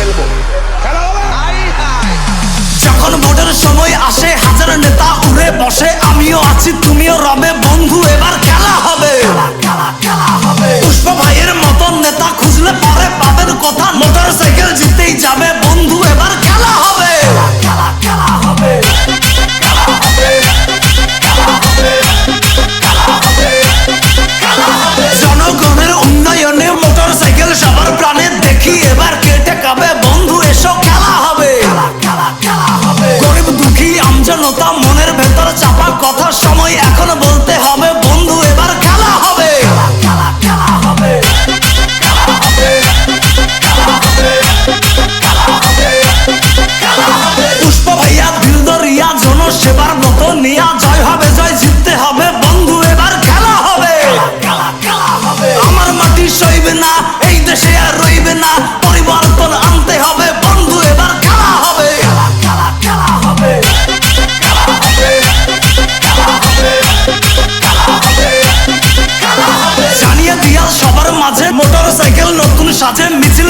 খেলব। যখন ভোটের সময় আসে হাজার নেতা উড়ে বসে আমিও আছি তুমিও রবে বন্ধু এবার খেলা হবে। পুষ্প ভাইয়ের মতন নেতা খুঁজলে পরে পাবেন কথা? মোটর সাইকেল জিতেই যাবে সাথে মিছিল